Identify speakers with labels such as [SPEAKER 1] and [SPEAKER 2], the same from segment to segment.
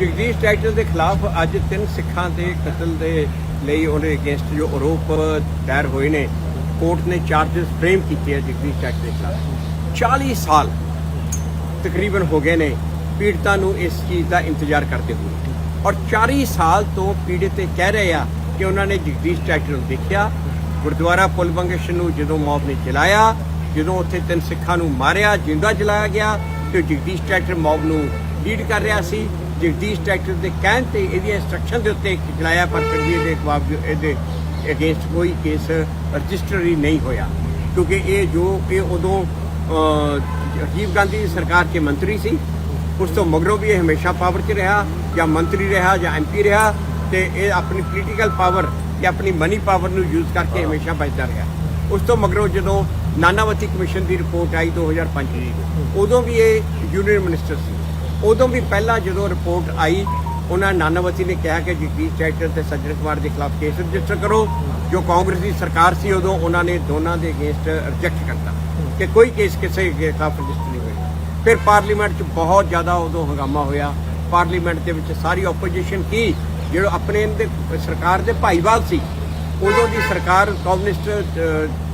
[SPEAKER 1] Jagdish title ਦੇ ਖਿਲਾਫ ਅੱਜ ਤਿੰਨ ਸਿੱਖਾਂ ਦੇ ਕਤਲ ਦੇ ਲਈ ਉਹਦੇ ਅਗੇਂਸਟ ਜੋ ਆਰੋਪ ਦਾਇਰ ਹੋਏ ਨੇ, ਕੋਰਟ ਨੇ ਚਾਰजेस ਫਰੇਮ ਕੀਤੇ ਆ ਜਗਦੀਸ਼ ਟਾਈਟਲ ਦੇ ਖਿਲਾਫ। 40 ਸਾਲ ਤਕਰੀਬਨ ਹੋ ਗਏ ਨੇ, ਪੀੜਤਾਂ ਨੂੰ ਇਸ ਚੀਜ਼ ਦਾ ਇੰਤਜ਼ਾਰ ਕਰਦੇ ਹੋਏ। ਔਰ 40 ਸਾਲ ਤੋਂ ਪੀੜਤ ਇਹ ਕਹਿ ਰਹੇ ਆ ਕਿ ਉਹਨਾਂ ਨੇ ਜਗਦੀਸ਼ ਟਾਈਟਲ ਨੂੰ ਦੇਖਿਆ, ਗੁਰਦੁਆਰਾ ਪੁਲਬੰਗੇਸ਼ਨ ਨੂੰ ਜਦੋਂ ਮੌਬ ਨੇ ਚਲਾਇਆ ਜਦੋਂ ਉੱਥੇ ਤਿੰਨ ਸਿੱਖਾਂ ਨੂੰ ਮਾਰਿਆ, ਜਿੰਦਾ ਜਲਾਇਆ ਗਿਆ, ਤੇ ਜਗਦੀਸ਼ ਟਾਈਟਲ ਮੌਬ ਨੂੰ ਲੀਡ ਕਰ ਰਿਹਾ ਸੀ। ਜਗਦੀਸ਼ ਟਾਈਟਲ ਦੇ ਕਹਿਣ ਤੇ ਇਹਦੀ ਇੰਸਟਰਕਸ਼ਨ ਦੇ ਉੱਤੇ ਚਲਾਇਆ ਪਰ ਫਿਰ ਵੀ ਇਹਦੇ ਬਾਵਜੂਦ ਇਹਦੇ ਅਗੇਂਸਟ ਕੋਈ ਕੇਸ ਰਜਿਸਟਰ ਹੀ ਨਹੀਂ ਹੋਇਆ। ਕਿਉਂਕਿ ਇਹ ਜੋ ਇਹ ਉਦੋਂ ਰਾਜੀਵ ਗਾਂਧੀ ਦੀ ਸਰਕਾਰ ਕੇ ਮੰਤਰੀ ਸੀ, ਉਸ ਤੋਂ ਮਗਰੋਂ ਵੀ ਇਹ ਹਮੇਸ਼ਾ ਪਾਵਰ 'ਚ ਰਿਹਾ, ਜਾਂ ਮੰਤਰੀ ਰਿਹਾ, ਜਾਂ ਐਮਪੀ ਰਿਹਾ, ਤੇ ਇਹ ਆਪਣੀ ਪੋਲੀਟੀਕਲ ਪਾਵਰ ਜਾਂ ਆਪਣੀ ਮਨੀ ਪਾਵਰ ਨੂੰ ਯੂਜ਼ ਕਰਕੇ ਹਮੇਸ਼ਾ ਬਚਦਾ ਰਿਹਾ। ਉਸ ਤੋਂ ਮਗਰੋਂ ਜਦੋਂ ਨਾਨਾਵਤੀ ਕਮਿਸ਼ਨ ਦੀ ਰਿਪੋਰਟ ਆਈ 2005 ਦੀ, ਉਦੋਂ ਵੀ ਇਹ ਯੂਨੀਅਨ ਮਿਨਿਸਟਰ ਸੀ। ਉਦੋਂ ਵੀ ਪਹਿਲਾਂ ਜਦੋਂ ਰਿਪੋਰਟ ਆਈ, ਉਹਨਾਂ ਨਾਨਾਵਤੀ ਨੇ ਕਿਹਾ ਕਿ ਜਗਦੀਸ਼ ਚੈਟਰ ਤੇ ਸੱਜਣ ਕੁਮਾਰ ਦੇ ਖਿਲਾਫ ਕੇਸ ਰਜਿਸਟਰ ਕਰੋ। ਜੋ ਕਾਂਗਰਸ ਦੀ ਸਰਕਾਰ ਸੀ, ਉਦੋਂ ਉਹਨਾਂ ਨੇ ਦੋਨਾਂ ਦੇ ਅਗੇਂਸਟ ਰਿਜੈਕਟ ਕਰਤਾ ਕਿ ਕੋਈ ਕੇਸ ਕਿਸੇ ਦੇ ਖਿਲਾਫ ਰਜਿਸਟਰ ਨਹੀਂ ਹੋਏਗਾ ਫਿਰ ਪਾਰਲੀਮੈਂਟ 'ਚ ਬਹੁਤ ਜ਼ਿਆਦਾ ਉਦੋਂ ਹੰਗਾਮਾ ਹੋਇਆ। ਪਾਰਲੀਮੈਂਟ ਦੇ ਵਿੱਚ ਸਾਰੀ ਆਪੋਜੀਸ਼ਨ ਕੀ, ਜਿਹੜਾ ਆਪਣੇ ਇਹਦੇ ਸਰਕਾਰ ਦੇ ਭਾਈਵਾਲ ਸੀ, ਉਦੋਂ ਦੀ ਸਰਕਾਰ ਕਮਿਊਨਿਸਟ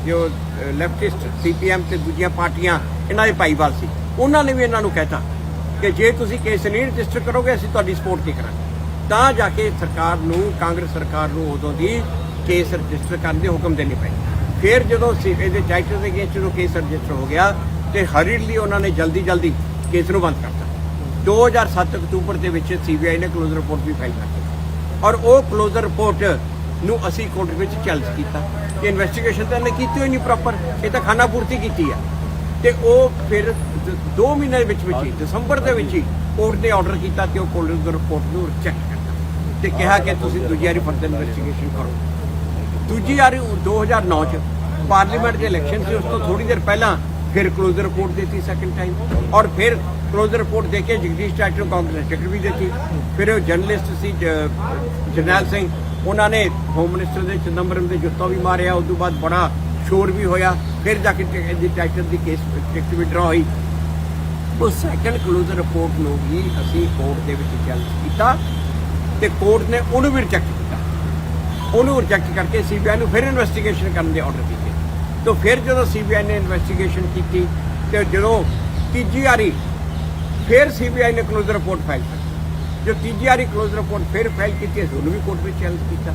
[SPEAKER 1] ਜੋ ਲੈਫਟਿਸਟ ਸੀਪੀਐਮ ਤੇ ਦੂਜੀਆਂ ਪਾਰਟੀਆਂ, ਇਹਨਾਂ ਦੇ ਭਾਈਵਾਲ ਸੀ। ਉਹਨਾਂ ਨੇ ਵੀ ਇਹਨਾਂ ਨੂੰ ਕਹਿਤਾ। ਕਿ ਜੇ ਤੁਸੀਂ ਕੇਸ ਨਹੀਂ ਰਜਿਸਟਰ ਕਰੋਗੇ, ਅਸੀਂ ਤੁਹਾਡੀ ਸਪੋਰਟ ਕੀ ਕਰਾਂਗੇ? ਤਾਂ ਜਾ ਕੇ ਸਰਕਾਰ ਨੂੰ, ਕਾਂਗਰਸ ਸਰਕਾਰ ਨੂੰ ਉਦੋਂ ਦੀ ਕੇਸ ਰਜਿਸਟਰ ਕਰਨ ਦੇ ਹੁਕਮ ਦੇਣੇ ਪਏ ਫਿਰ ਜਦੋਂ ਸੀ- ਇਹਦੇ ਟਾਈਟਲ ਦੇ ਅਗੇਂਸਟ ਜਦੋਂ ਕੇਸ ਰਜਿਸਟਰ ਹੋ ਗਿਆ, ਤੇ ਹਰੀਡਲੀ ਉਹਨਾਂ ਨੇ ਜਲਦੀ ਜਲਦੀ ਕੇਸ ਨੂੰ ਬੰਦ ਕਰਤਾ। 2007 ਅਕਤੂਬਰ ਦੇ ਵਿੱਚ ਸੀਬੀਆਈ ਨੇ ਕਲੋਜ਼ਰ ਰਿਪੋਰਟ ਵੀ ਫਾਈਲ ਕਰ ਦਿੱਤੀ। ਔਰ ਉਹ ਕਲੋਜ਼ਰ ਰਿਪੋਰਟ ਨੂੰ ਅਸੀਂ ਕੋਰਟ ਵਿੱਚ ਚੈਲੰਜ ਕੀਤਾ। ਕਿ ਇਨਵੈਸਟੀਗੇਸ਼ਨ ਤਾਂ ਇਹਨੇ ਕੀਤੀ ਹੋਈ ਨਹੀਂ ਪ੍ਰੋਪਰ ਇਹ ਤਾਂ ਖਾਨਾ ਪੂਰਤੀ ਕੀਤੀ ਆ। ਤੇ ਉਹ ਫਿਰ 2 ਮਹੀਨੇ ਦੇ ਵਿੱਚ ਵਿੱਚ ਹੀ ਦਸੰਬਰ ਦੇ ਵਿੱਚ ਹੀ ਕੋਰਟ ਨੇ ਆਰਡਰ ਕੀਤਾ ਕਿ ਉਹ ਕਲੋਜ਼ਰ ਰਿਪੋਰਟ ਨੂੰ ਰਿਜੈਕਟ ਕਰਤਾ ਤੇ ਕਿਹਾ ਕਿ ਤੁਸੀਂ ਦੂਜੀ ਵਾਰੀ ਫਰਦਰ ਇਨਵੈਸਟੀਗੇਸ਼ਨ ਕਰੋ। ਦੂਜੀ ਵਾਰੀ 2009 ਚ ਪਾਰਲੀਮੈਂਟ ਦੇ ਇਲੈਕਸ਼ਨ ਸੀ ਉਸ ਤੋਂ ਥੋੜੀ ਦੇਰ ਪਹਿਲਾਂ ਫਿਰ ਕਲੋਜ਼ਰ ਰਿਪੋਰਟ ਦਿੱਤੀ ਸੈਕੰਡ ਟਾਈਮ ਔਰ ਫਿਰ ਕਲੋਜ਼ਰ ਰਿਪੋਰਟ ਦੇ ਕੇ ਜਗਦੀਸ਼ ਨੂੰ ਕਾਂਗਰਸ ਨੇ ਟਿਕਟ ਵੀ ਦਿੱਤੀ। ਫਿਰ ਉਹ ਜਰਨਲਿਸਟ ਸੀ ਜਰਨੈਲ ਸਿੰਘ ਉਹਨਾਂ ਨੇ ਹੋਮ ਮਿਨਿਸਟਰ ਦੇ ਚਿਦੰਬਰਮ ਦੇ ਜੁੱਤਾ ਵੀ ਮਾਰਿਆ ਉਸ ਤੋਂ ਬਾਅਦ ਬੜਾ ਸ਼ੋਰ ਵੀ ਹੋਇਆ। ਫਿਰ ਜਾ ਕੇ ਇਹਦੀ ਟਾਈਟਲ ਦੀ ਕੇਸ ਟਿਕਟ ਵਿਡਰਾ ਹੋਈ। ਉਹ ਸੈਕੰਡ ਕਲੋਜ਼ਰ ਰਿਪੋਰਟ ਨੂੰ ਵੀ ਅਸੀਂ ਕੋਰਟ ਦੇ ਵਿੱਚ ਚੈਲੰਜ ਕੀਤਾ ਤੇ ਕੋਰਟ ਨੇ ਉਹਨੂੰ ਵੀ ਰਿਜੈਕਟ ਕੀਤਾ। ਉਹਨੂੰ ਰਿਜੈਕਟ ਕਰਕੇ ਸੀਬੀਆਈ ਨੂੰ ਫਿਰ ਇਨਵੈਸਟੀਗੇਸ਼ਨ ਕਰਨ ਦੇ ਆਰਡਰ ਕੀਤੇ ਤੋਂ ਫਿਰ ਜਦੋਂ ਸੀਬੀਆਈ ਨੇ ਇਨਵੈਸਟੀਗੇਸ਼ਨ ਕੀਤੀ ਤੇ ਜਦੋਂ ਤੀਜੀ ਵਾਰੀ ਫਿਰ ਸੀਬੀਆਈ ਨੇ ਕਲੋਜ਼ ਰਿਪੋਰਟ ਫਾਈਲ ਕੀਤੀ ਜੋ ਤੀਜੀ ਵਾਰੀ ਕਲੋਜ਼ ਰਿਪੋਰਟ ਫਿਰ ਫਾਈਲ ਕੀਤੀ, ਅਸੀਂ ਉਹਨੂੰ ਵੀ ਕੋਰਟ ਵਿੱਚ ਚੈਲੰਜ ਕੀਤਾ।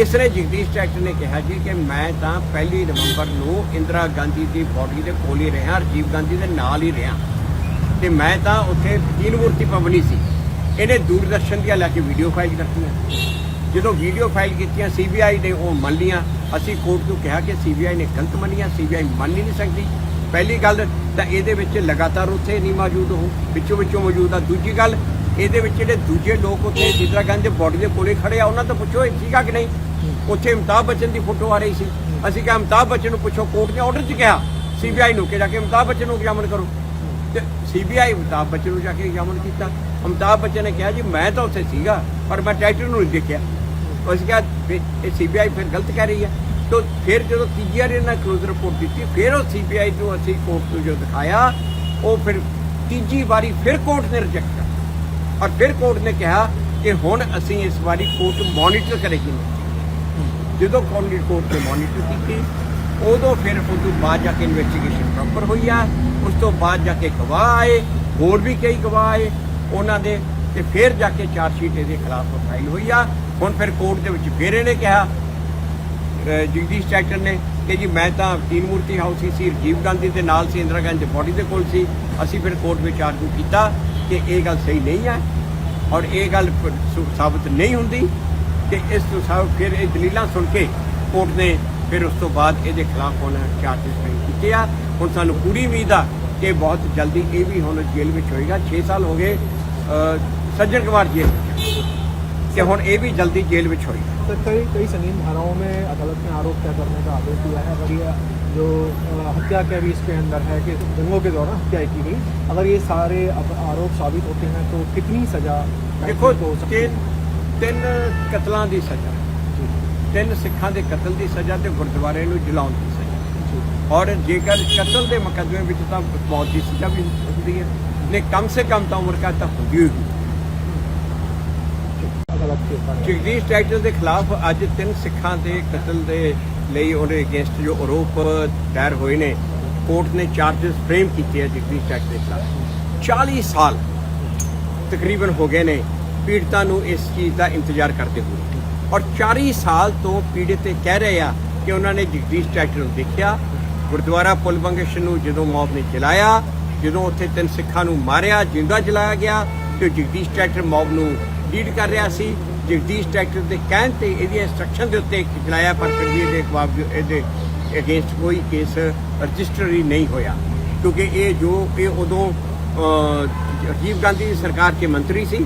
[SPEAKER 1] ਇਸ ਲਈ ਜਗਦੀਸ਼ ਟੈਕਟ ਨੇ ਕਿਹਾ ਜੀ ਕਿ ਮੈਂ ਤਾਂ ਪਹਿਲੀ ਨਵੰਬਰ ਨੂੰ ਇੰਦਰਾ ਗਾਂਧੀ ਦੀ ਬੋਡੀ ਦੇ ਕੋਲ ਹੀ ਰਿਹਾ, ਰਾਜੀਵ ਗਾਂਧੀ ਦੇ ਨਾਲ ਹੀ ਰਿਹਾ। ਤੇ ਮੈਂ ਤਾਂ ਉੱਥੇ ਤੀਨ ਮੂਰਤੀ ਪਵਨੀ ਸੀ। ਇਹਨੇ ਦੂਰਦਰਸ਼ਨ ਦੀਆਂ ਲੈ ਕੇ ਵੀਡੀਓ ਫਾਈਲ ਕਰਤੀਆਂ। ਜਦੋਂ ਵੀਡੀਓ ਫਾਈਲ ਕੀਤੀਆਂ ਸੀਬੀਆਈ ਨੇ ਉਹ ਮੰਨ ਲੀਆਂ ਅਸੀਂ ਕੋਰਟ ਨੂੰ ਕਿਹਾ ਕਿ ਸੀਬੀਆਈ ਨੇ ਗਲਤ ਮੰਨੀਆਂ ਸੀਬੀਆਈ ਮੰਨ ਹੀ ਨਹੀਂ ਸਕਦੀ। ਪਹਿਲੀ ਗੱਲ ਤਾਂ ਇਹਦੇ ਵਿੱਚ ਲਗਾਤਾਰ ਉੱਥੇ ਨਹੀਂ ਮੌਜੂਦ ਉਹ। ਵਿੱਚੋਂ ਵਿੱਚੋਂ ਮੌਜੂਦ ਆ। ਦੂਜੀ ਗੱਲ, ਇਹਦੇ ਵਿੱਚ ਜਿਹੜੇ ਦੂਜੇ ਲੋਕ ਉੱਥੇ ਇੰਦਰਾ ਗਾਂਧੀ ਦੇ ਬੋਡੀ ਦੇ ਕੋਲੇ ਖੜੇ ਆ, ਉਹਨਾਂ ਤੋਂ ਪੁੱਛੋ, ਇਹ ਠੀਕ ਆ ਕਿ ਨਹੀਂ? ਉੱਥੇ ਅਮਿਤਾਭ ਬੱਚਨ ਦੀ ਫੋਟੋ ਆ ਰਹੀ ਸੀ। ਅਸੀਂ ਕਿਹਾ ਅਮਿਤਾਭ ਬੱਚਨ ਨੂੰ ਪੁੱਛੋ ਕੋਰਟ ਨੇ ਆਰਡਰ 'ਚ ਕਿਹਾ? ਸੀਬੀਆਈ ਨੂੰ ਕਿ ਜਾ ਕੇ ਅਮਿਤਾਭ ਬੱਚਨ ਨੂੰ ਐਗਜ਼ਾਮਨ ਕਰੋ। ਤੇ ਸੀਬੀਆਈ ਅਮਿਤਾਭ ਬੱਚਨ ਨੂੰ ਜਾ ਕੇ ਐਗਜ਼ਾਮਨ ਕੀਤਾ। ਅਮਿਤਾਭ ਬੱਚਨ ਨੇ ਕਿਹਾ ਜੀ, ਮੈਂ ਤਾਂ ਉੱਥੇ ਸੀਗਾ, ਪਰ ਮੈਂ ਟਾਈਟਲ ਨੂੰ ਨਹੀਂ ਦੇਖਿਆ। ਅਸੀਂ ਕਿਹਾ ਵੀ ਇਹ ਸੀਬੀਆਈ ਫਿਰ ਗਲਤ ਕਹਿ ਰਹੀ ਹੈ। ਤੋਂ ਫਿਰ ਜਦੋਂ ਤੀਜੀ ਵਾਰ ਇਹਨਾਂ ਕਲੋਜ਼ ਰਿਪੋਰਟ ਦਿੱਤੀ, ਫਿਰ ਉਹ ਸੀਬੀਆਈ ਨੂੰ ਅਸੀਂ ਕੋਰਟ ਨੂੰ ਜੋ ਦਿਖਾਇਆ, ਉਹ ਫਿਰ ਤੀਜੀ ਵਾਰੀ ਫਿਰ ਕੋਰਟ ਨੇ ਰਿਜੈਕਟ ਕੀਤਾ। ਔਰ ਫਿਰ ਕੋਰਟ ਨੇ ਕਿਹਾ ਕਿ ਹੁਣ ਅਸੀਂ ਇਸ ਵਾਰੀ ਕੋਰਟ ਮੋਨੀਟਰ ਕਰੇਗੀ। ਜਦੋਂ ਕੌਂਡੀ ਕੋਰਟ ਨੇ ਮੋਨੀਟਰ ਕੀਤੀ ਉਦੋਂ ਫਿਰ ਉਸ ਤੋਂ ਬਾਅਦ ਜਾ ਕੇ ਇਨਵੈਸਟੀਗੇਸ਼ਨ ਪ੍ਰੋਪਰ ਹੋਈ ਆ। ਉਸ ਤੋਂ ਬਾਅਦ ਜਾ ਕੇ ਗਵਾਹ ਆਏ, ਹੋਰ ਵੀ ਕਈ ਗਵਾਹ ਆਏ। ਉਹਨਾਂ ਦੇ ਤੇ ਫਿਰ ਜਾ ਕੇ ਚਾਰਜ ਸ਼ੀਟ ਇਹਦੇ ਖਿਲਾਫ ਫਾਈਲ ਹੋਈ ਆ। ਹੁਣ ਫਿਰ ਕੋਰਟ ਦੇ ਵਿੱਚ ਫਿਰ ਇਹਨੇ ਕਿਹਾ ਜਗਦੀਸ਼ ਚੈਟਰ ਨੇ ਕਿ ਜੀ ਮੈਂ ਤਾਂ ਤੀਨ ਮੂਰਤੀ ਹਾਊਸ ਹੀ ਸੀ ਰਾਜੀਵ ਗਾਂਧੀ ਦੇ ਨਾਲ ਸੀ, ਇੰਦਰਾ ਗਾਂਧੀ ਬੋਡੀ ਦੇ ਕੋਲ ਸੀ। ਅਸੀਂ ਫਿਰ ਕੋਰਟ ਵਿੱਚ ਆਰਗੂ ਕੀਤਾ ਕਿ ਇਹ ਗੱਲ ਸਹੀ ਨਹੀਂ ਹੈ ਔਰ ਇਹ ਗੱਲ ਸਾਬਤ ਨਹੀਂ ਹੁੰਦੀ। ਤੇ ਇਸ ਤੋਂ ਸਾਬ ਫਿਰ ਇਹ ਦਲੀਲਾਂ ਸੁਣ ਕੇ ਕੋਰਟ ਨੇ ਫਿਰ ਉਸ ਤੋਂ ਬਾਅਦ ਇਹਦੇ ਖਿਲਾਫ ਹੁਣ ਚਾਰਜਸ ਫਾਈਲ ਕੀਤੇ ਆ ਹੁਣ ਸਾਨੂੰ ਪੂਰੀ ਉਮੀਦ ਆ ਕਿ ਬਹੁਤ ਜਲਦੀ ਇਹ ਵੀ ਹੁਣ ਜੇਲ੍ਹ ਵਿੱਚ ਹੋਏਗਾ 6 ਸਾਲ ਹੋ ਗਏ ਅਹ, ਸੱਜਣ ਕੁਮਾਰ ਜੇਲ੍ਹ ਵਿੱਚ ਕਿ ਹੁਣ ਇਹ ਵੀ ਜਲਦੀ ਜੇਲ੍ਹ ਵਿੱਚ ਹੋਏਗਾ
[SPEAKER 2] तो कई कई संगीन धाराओं में अदालत ने आरोप तय करने का आदेश दिया है अगर ये जो अ, हत्या का भी इसके अंदर है कि दंगों के दौरान हत्या की गई अगर ये सारे अप- आरोप साबित होते हैं तो कितनी सजा
[SPEAKER 1] ਦੇਖੋ
[SPEAKER 2] को हो सकती
[SPEAKER 1] ਤਿੰਨ ਤਿੰਨ ਕਤਲਾਂ ਦੀ ਸਜ਼ਾ
[SPEAKER 2] है
[SPEAKER 1] ਤਿੰਨ ਸਿੱਖਾਂ ਦੇ ਕਤਲ ਦੀ ਸਜ਼ਾ ਤੇ ਗੁਰਦੁਆਰੇ ਨੂੰ ਜਲਾਉਣ ਦੀ ਸਜ਼ਾ। ਔਰ ਜੇਕਰ ਕਤਲ ਦੇ ਮੁਕੱਦਮੇ ਵਿੱਚ ਤਾਂ ਮੌਤ ਦੀ ਸਜ਼ਾ ਵੀ ਹੁੰਦੀ ਹੈ। ਨੇ ਕਮ ਸੇ ਕਮ ਤਾਂ ਉਮਰ ਕੈਦ ਤਾਂ ਹੁੰਦੀ ਹੋਈ ਜਗਦੀਸ਼ ਟਾਈਟਲ ਦੇ ਖਿਲਾਫ ਅੱਜ ਤਿੰਨ ਸਿੱਖਾਂ ਦੇ ਕਤਲ ਦੇ ਲਈ ਉਹਦੇ ਅਗੇਂਸਟ ਜੋ ਆਰੋਪ ਦਾਇਰ ਹੋਏ ਨੇ, ਕੋਰਟ ਨੇ ਚਾਰजेस ਫਰੇਮ ਕੀਤੇ ਆ ਜਗਦੀਸ਼ ਟਾਈਟਲ ਦੇ ਖਿਲਾਫ। 40 ਸਾਲ ਤਕਰੀਬਨ ਹੋ ਗਏ ਨੇ, ਪੀੜਤਾਂ ਨੂੰ ਇਸ ਚੀਜ਼ ਦਾ ਇੰਤਜ਼ਾਰ ਕਰਦੇ ਹੋਏ। ਔਰ 40 ਸਾਲ ਤੋਂ ਪੀੜਤ ਇਹ ਕਹਿ ਰਹੇ ਆ ਕਿ ਉਹਨਾਂ ਨੇ ਜਗਦੀਸ਼ ਟਾਈਟਲ ਨੂੰ ਦੇਖਿਆ। ਗੁਰਦੁਆਰਾ ਪੁਲਬੰਗੇਸ਼ਨ ਨੂੰ ਜਦੋਂ ਮੌਤ ਨੇ ਜਲਾਇਆ, ਜਦੋਂ ਉੱਥੇ ਤਿੰਨ ਸਿੱਖਾਂ ਨੂੰ ਮਾਰਿਆ, ਜਿੰਦਾ ਜਲਾਇਆ ਗਿਆ, ਤੇ ਜਗਦੀਸ਼ ਟਾਈਟਲ ਮੌਬ ਨੂੰ ਲੀਡ ਕਰ ਰਿਹਾ ਸੀ। ਜਗਦੀਸ਼ ਟਾਈਟਲ ਦੇ ਕਹਿਣ ਤੇ ਇਹਦੀ ਇੰਸਟਰਕਸ਼ਨ ਦੇ ਉੱਤੇ ਚਲਾਇਆ ਪਰ ਫਿਰ ਵੀ ਇਹਦੇ ਬਾਵਜੂਦ ਇਹਦੇ ਅਗੇਂਸਟ ਕੋਈ ਕੇਸ ਰਜਿਸਟਰ ਹੀ ਨਹੀਂ ਹੋਇਆ। ਕਿਉਂਕਿ ਇਹ ਜੋ ਕਿ ਉਦੋਂ ਰਾਜੀਵ ਗਾਂਧੀ ਦੀ ਸਰਕਾਰ 'ਚ ਮੰਤਰੀ ਸੀ,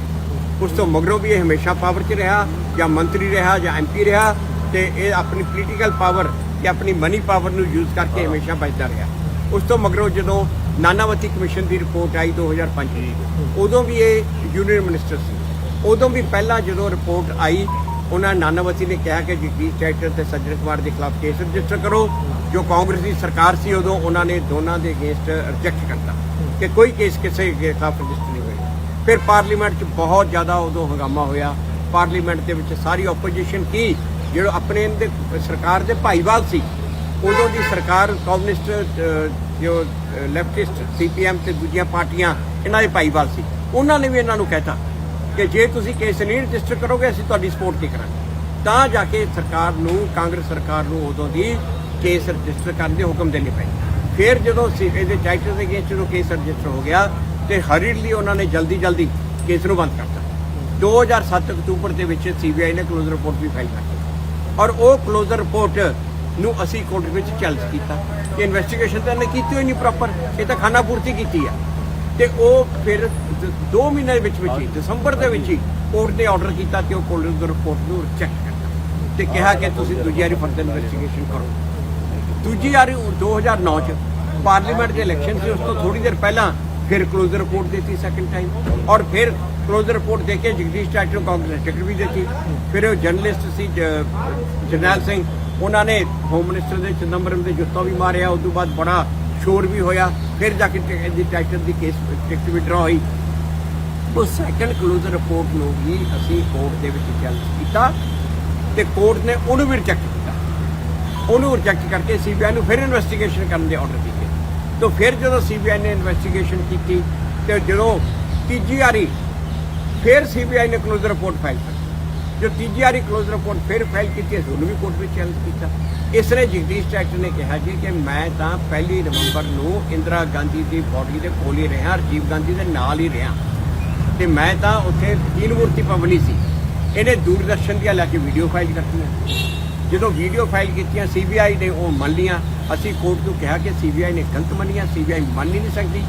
[SPEAKER 1] ਉਸ ਤੋਂ ਮਗਰੋਂ ਵੀ ਇਹ ਹਮੇਸ਼ਾ ਪਾਵਰ 'ਚ ਰਿਹਾ। ਜਾਂ ਮੰਤਰੀ ਰਿਹਾ ਜਾਂ ਐਮਪੀ ਰਿਹਾ ਤੇ ਇਹ ਆਪਣੀ ਪੋਲੀਟੀਕਲ ਪਾਵਰ ਜਾਂ ਆਪਣੀ ਮਨੀ ਪਾਵਰ ਨੂੰ ਯੂਜ਼ ਕਰਕੇ ਹਮੇਸ਼ਾ ਬਚਦਾ ਰਿਹਾ। ਉਸ ਤੋਂ ਮਗਰੋਂ ਜਦੋਂ ਨਾਨਾਵਤੀ ਕਮਿਸ਼ਨ ਦੀ ਰਿਪੋਰਟ ਆਈ 2005 ਦੀ ਉਦੋਂ ਵੀ ਇਹ ਯੂਨੀਅਨ ਮਿਨਿਸਟਰ ਸੀ। ਉਦੋਂ ਵੀ ਪਹਿਲਾਂ ਜਦੋਂ ਰਿਪੋਰਟ ਆਈ ਉਹਨਾਂ ਨਾਨਾਵਤੀ ਨੇ ਕਿਹਾ ਕਿ ਜਗਦੀਸ਼ ਟਾਈਟਲ ਤੇ ਸੱਜਣ ਕੁਮਾਰ ਦੇ ਖਿਲਾਫ ਕੇਸ ਰਜਿਸਟਰ ਕਰੋ। ਜੋ ਕਾਂਗਰਸ ਦੀ ਸਰਕਾਰ ਸੀ ਉਦੋਂ ਉਹਨਾਂ ਨੇ ਦੋਨਾਂ ਦੇ ਅਗੇਂਸਟ ਰਿਜੈਕਟ ਕਰਤਾ ਕਿ ਕੋਈ ਕੇਸ ਕਿਸੇ ਦੇ ਖਿਲਾਫ ਰਜਿਸਟਰ ਨਹੀਂ ਹੋਏਗਾ ਫਿਰ ਪਾਰਲੀਮੈਂਟ 'ਚ ਬਹੁਤ ਜ਼ਿਆਦਾ ਉਦੋਂ ਹੰਗਾਮਾ ਹੋਇਆ। ਪਾਰਲੀਮੈਂਟ ਦੇ ਵਿੱਚ ਸਾਰੀ ਆਪੋਜੀਸ਼ਨ ਕੀ? ਜਿਹੜਾ ਆਪਣੇ ਇਹਦੇ ਸਰਕਾਰ ਦੇ ਭਾਈਵਾਲ ਸੀ, ਉਦੋਂ ਦੀ ਸਰਕਾਰ ਕਮਿਊਨਿਸਟ ਜੋ ਲੈਫਟਿਸਟ ਸੀਪੀਐਮ ਤੇ ਦੂਜੀਆਂ ਪਾਰਟੀਆਂ, ਇਹਨਾਂ ਦੇ ਭਾਈਵਾਲ ਸੀ। ਉਹਨਾਂ ਨੇ ਵੀ ਇਹਨਾਂ ਨੂੰ ਕਹਿਤਾ ਕਿ ਜੇ ਤੁਸੀਂ ਕੇਸ ਨਹੀਂ ਰਜਿਸਟਰ ਕਰੋਗੇ, ਅਸੀਂ ਤੁਹਾਡੀ ਸਪੋਰਟ ਨਹੀਂ ਕਰਾਂਗੇ? ਤਾਂ ਜਾ ਕੇ ਸਰਕਾਰ ਨੂੰ, ਕਾਂਗਰਸ ਸਰਕਾਰ ਨੂੰ ਉਦੋਂ ਦੀ ਕੇਸ ਰਜਿਸਟਰ ਕਰਨ ਦੇ ਹੁਕਮ ਦੇਣੇ ਪਏ। ਫਿਰ ਜਦੋਂ ਇਹਦੇ ਚਾਈਟਰ ਦੇ ਅਗੇਂਸਟ ਜਦੋਂ ਕੇਸ ਰਜਿਸਟਰ ਹੋ ਗਿਆ, ਤੇ ਹਰੀਡਲੀ ਉਹਨਾਂ ਨੇ ਜਲਦੀ ਜਲਦੀ ਕੇਸ ਨੂੰ ਬੰਦ ਕਰਤਾ। 2007 ਅਕਤੂਬਰ ਦੇ ਵਿੱਚ ਸੀਬੀਆਈ ਨੇ ਕਲੋਜ਼ਰ ਰਿਪੋਰਟ ਵੀ ਫਾਈਲ ਕਰਤੀ ਔਰ ਉਹ ਕਲੋਜ਼ਰ ਰਿਪੋਰਟ ਨੂੰ ਅਸੀਂ ਕੋਰਟ ਵਿੱਚ ਚੈਲੰਜ ਕੀਤਾ ਕਿ ਇਨਵੈਸਟੀਗੇਸ਼ਨ ਤਾਂ ਇਹਨੇ ਕੀਤੀ ਹੋਈ ਨਹੀਂ ਪ੍ਰੋਪਰ ਇਹ ਤਾਂ ਖਾਨਾ ਪੂਰਤੀ ਕੀਤੀ ਆ। ਤੇ ਉਹ ਫਿਰ 2 ਮਹੀਨੇ ਦੇ ਵਿੱਚ ਵਿੱਚ ਹੀ, ਦਸੰਬਰ ਦੇ ਵਿੱਚ ਹੀ ਕੋਰਟ ਨੇ ਆਰਡਰ ਕੀਤਾ ਕਿ ਉਹ ਕਲੋਜ਼ਰ ਰਿਪੋਰਟ ਨੂੰ ਰਿਜੈਕਟ ਕਰਤਾ ਤੇ ਕਿਹਾ ਕਿ ਤੁਸੀਂ ਦੂਜੀ ਵਾਰੀ ਫਰਦਰ ਇਨਵੈਸਟੀਗੇਸ਼ਨ ਕਰੋ। ਦੂਜੀ ਵਾਰੀ 2009 ਚ ਪਾਰਲੀਮੈਂਟ ਦੇ ਇਲੈਕਸ਼ਨ ਸੀ, ਉਸ ਤੋਂ ਥੋੜੀ ਦੇਰ ਪਹਿਲਾਂ ਫਿਰ ਕਲੋਜ਼ਰ ਰਿਪੋਰਟ ਦਿੱਤੀ ਸੈਕੰਡ ਟਾਈਮ ਔਰ ਫਿਰ ਕਲੋਜ਼ਰ ਰਿਪੋਰਟ ਦੇ ਕੇ ਜਗਦੀਸ਼ ਟਾਈਟਲ ਨੂੰ ਕਾਂਗਰਸ ਟਿਕਟ ਵੀ ਦਿੱਤੀ ਫਿਰ ਉਹ ਜਰਨਲਿਸਟ ਸੀ ਜ- ਜਰਨੈਲ ਸਿੰਘ ਉਹਨਾਂ ਨੇ ਹੋਮ ਮਿਨਿਸਟਰ ਦੇ ਚਿਦੰਬਰਮ ਦੇ ਜੁੱਤਾ ਵੀ ਮਾਰਿਆ ਉਸ ਤੋਂ ਬਾਅਦ ਬੜਾ ਸ਼ੋਰ ਵੀ ਹੋਇਆ ਫਿਰ ਜਾ ਕੇ ਟਿਕ- ਟਾਈਟਲ ਦੀ ਕੇਸ ਟਿਕਟ ਵਿਡਰਾ ਹੋਈ ਉਹ ਸੈਕੰਡ ਕਲੋਜ਼ਰ ਰਿਪੋਰਟ ਨੂੰ ਵੀ ਅਸੀਂ ਕੋਰਟ ਦੇ ਵਿੱਚ ਚੈਲੰਜ ਕੀਤਾ ਤੇ ਕੋਰਟ ਨੇ ਉਹਨੂੰ ਵੀ ਰਿਜੈਕਟ ਕੀਤਾ ਉਹਨੂੰ ਰਿਜੈਕਟ ਕਰਕੇ ਸੀਬੀਆਈ ਨੂੰ ਫਿਰ ਇਨਵੈਸਟੀਗੇਸ਼ਨ ਕਰਨ ਦੇ ਆਰਡਰ ਦਿੱਤੇ ਤੋਂ ਫਿਰ ਜਦੋਂ ਸੀਬੀਆਈ ਨੇ ਇਨਵੈਸਟੀਗੇਸ਼ਨ ਕੀਤੀ ਤੇ ਜਦੋਂ ਤੀਜੀ ਵਾਰੀ ਫਿਰ ਸੀਬੀਆਈ ਨੇ ਕਲੋਜ਼ ਰਿਪੋਰਟ ਫਾਈਲ ਕੀਤੀ ਜੋ ਤੀਜੀ ਵਾਰੀ ਕਲੋਜ਼ ਰਿਪੋਰਟ ਫਿਰ ਫਾਈਲ ਕੀਤੀ ਅਸੀਂ ਉਹਨੂੰ ਵੀ ਕੋਰਟ ਵਿੱਚ ਚੈਲੰਜ ਕੀਤਾ। ਇਸ ਨੇ ਜਗਦੀਸ਼ ਟੈਕਟਰ ਨੇ ਕਿਹਾ ਜੀ ਕਿ ਮੈਂ ਤਾਂ ਪਹਿਲੀ ਨਵੰਬਰ ਨੂੰ ਇੰਦਰਾ ਗਾਂਧੀ ਦੀ ਬੋਡੀ ਦੇ ਕੋਲ ਹੀ ਰਿਹਾ, ਰਾਜੀਵ ਗਾਂਧੀ ਦੇ ਨਾਲ ਹੀ ਰਿਹਾ। ਤੇ ਮੈਂ ਤਾਂ ਉੱਥੇ ਤੀਨ ਮੂਰਤੀ ਪਵਨੀ ਸੀ। ਇਹਨੇ ਦੂਰਦਰਸ਼ਨ ਦੀਆਂ ਲੈ ਕੇ ਵੀਡੀਓ ਫਾਈਲ ਕਰਤੀਆਂ। ਜਦੋਂ ਵੀਡੀਓ ਫਾਈਲ ਕੀਤੀਆਂ ਸੀਬੀਆਈ ਨੇ ਉਹ ਮੰਨ ਲੀਆਂ ਅਸੀਂ ਕੋਰਟ ਨੂੰ ਕਿਹਾ ਕਿ ਸੀਬੀਆਈ ਨੇ ਗਲਤ ਮੰਨੀਆਂ ਸੀਬੀਆਈ ਮੰਨ ਹੀ ਨਹੀਂ ਸਕਦੀ।